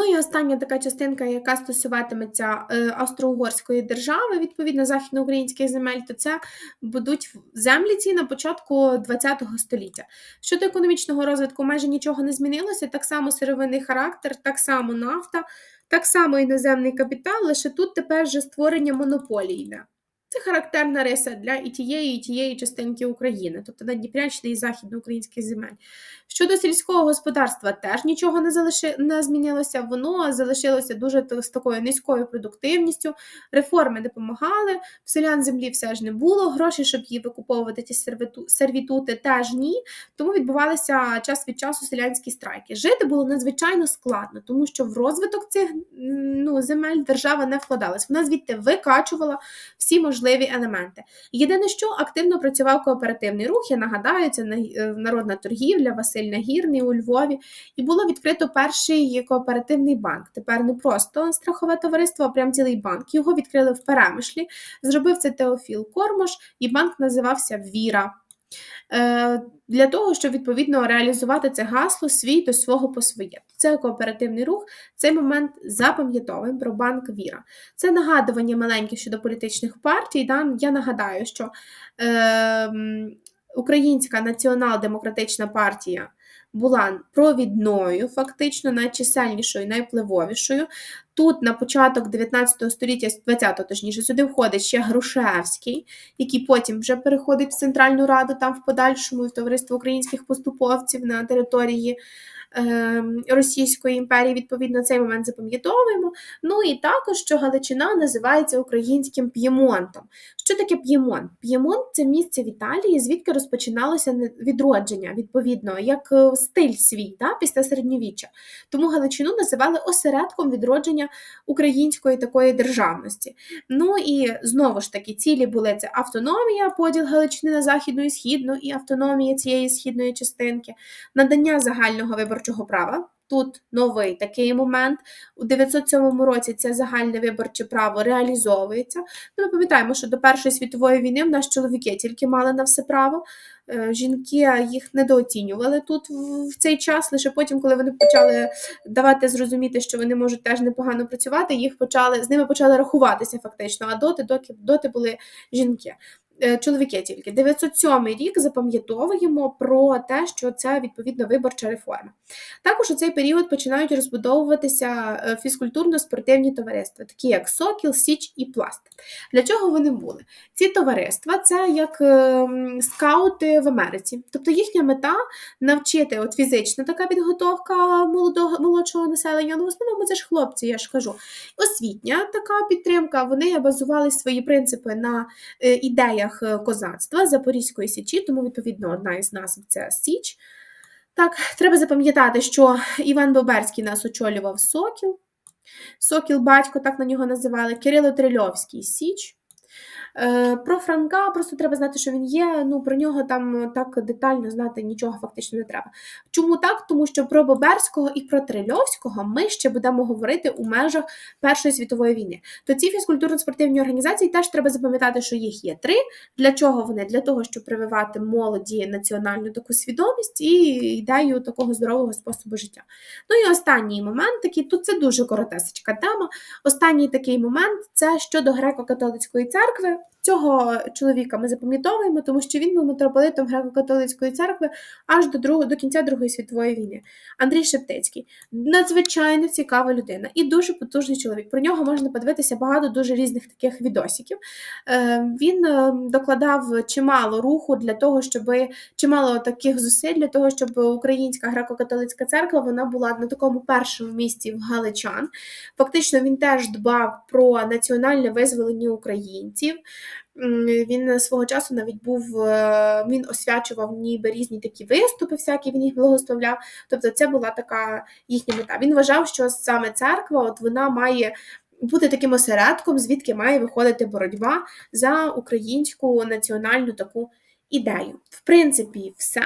Ну і остання така частинка, яка стосуватиметься е, Австро-Угорської держави, відповідно західноукраїнських земель, то це будуть землі ці на початку ХХ століття. Щодо економічного розвитку, майже нічого не змінилося. Так само сировинний характер, так само нафта, так само іноземний капітал, лише тут тепер вже створення монополії йде. Це характерна риса для і тієї, і тієї частинки України, тобто на Надніпрянщини і західноукраїнських земель. Щодо сільського господарства, теж нічого не залиши, не змінилося. Воно залишилося дуже з такою низькою продуктивністю. Реформи допомагали, в селян землі все ж не було. Грошей, щоб її викуповувати ті сервіту, сервітути, теж ні. Тому відбувалися час від часу селянські страйки. Жити було надзвичайно складно, тому що в розвиток цих ну, земель держава не вкладалась. Вона звідти викачувала всі можливі можливі елементи. Єдине, що активно працював кооперативний рух, я нагадаю, це е, народна торгівля, Василь Нагірний у Львові, і було відкрито перший кооперативний банк. Тепер не просто страхове товариство, а прям цілий банк. Його відкрили в Перемишлі. Зробив це Теофіл Кормош, і банк називався Віра. Е, для того, щоб відповідно реалізувати це гасло свій до свого по своє. Це кооперативний рух, цей момент запам'ятовуємо про банк Віра. Це нагадування маленьке щодо політичних партій. Да? Я нагадаю, що е, Українська націонал-демократична партія була провідною, фактично найчисельнішою, найвпливовішою. Тут на початок 19 століття, 20-го, точніше, сюди входить ще Грушевський, який потім вже переходить в Центральну Раду, там в подальшому в товариство українських поступовців на території Російської імперії, відповідно, цей момент запам'ятовуємо. Ну і також, що Галичина називається українським п'ємонтом. Що таке п'ємонт? П'ємонт це місце в Італії, звідки розпочиналося відродження, відповідно, як е, стиль свій да, після середньовіччя. Тому Галичину називали осередком відродження української такої державності. Ну і знову ж таки, цілі були це автономія, поділ Галичини на західну і східну, і автономія цієї східної частинки, надання загального вибору виборчого права. Тут новий такий момент. У 907 році це загальне виборче право реалізовується. Ну, Ми пам'ятаємо, що до Першої світової війни в нас чоловіки тільки мали на все право. Е, жінки їх недооцінювали тут в цей час. Лише потім, коли вони почали давати зрозуміти, що вони можуть теж непогано працювати, їх почали з ними почали рахуватися фактично. А доти, доти, доти були жінки. Е, чоловіки тільки 907 рік запам'ятовуємо про те, що це відповідно виборча реформа. Також у цей період починають розбудовуватися е, фізкультурно-спортивні товариства, такі як Сокіл, Січ і Пласт. Для чого вони були? Ці товариства це як ем, скаути в Америці, тобто їхня мета навчити от фізична така підготовка молодого молодшого населення. Ну, в основному це ж хлопці, я ж кажу. Освітня така підтримка. Вони базували свої принципи на е, ідеях ідеях е, козацтва Запорізької Січі, тому, відповідно, одна із назв це Січ. Так, треба запам'ятати, що Іван Боберський нас очолював Сокіл. Сокіл батько, так на нього називали, Кирило Трильовський Січ. Е, про Франка просто треба знати, що він є. Ну про нього там так детально знати нічого фактично не треба. Чому так? Тому що про Боберського і про Трильовського ми ще будемо говорити у межах Першої світової війни. То ці фізкультурно-спортивні організації теж треба запам'ятати, що їх є три. Для чого вони? Для того, щоб прививати молоді національну таку свідомість і ідею такого здорового способу життя. Ну і останній момент, такий тут це дуже коротесечка тема. Останній такий момент це щодо греко-католицької церкви. Цього чоловіка ми запам'ятовуємо, тому що він був митрополитом греко-католицької церкви аж до другого, до кінця Другої світової війни. Андрій Шептицький надзвичайно цікава людина і дуже потужний чоловік. Про нього можна подивитися багато дуже різних таких відосиків. Е, він е, докладав чимало руху для того, щоб чимало таких зусиль для того, щоб Українська греко-католицька церква вона була на такому першому місці в Галичан. Фактично, він теж дбав про національне визволення українців. Він свого часу навіть був, е, він освячував ніби різні такі виступи, всякі він їх благословляв. Тобто, це була така їхня мета. Він вважав, що саме церква от вона має бути таким осередком, звідки має виходити боротьба за українську національну таку ідею. В принципі, все.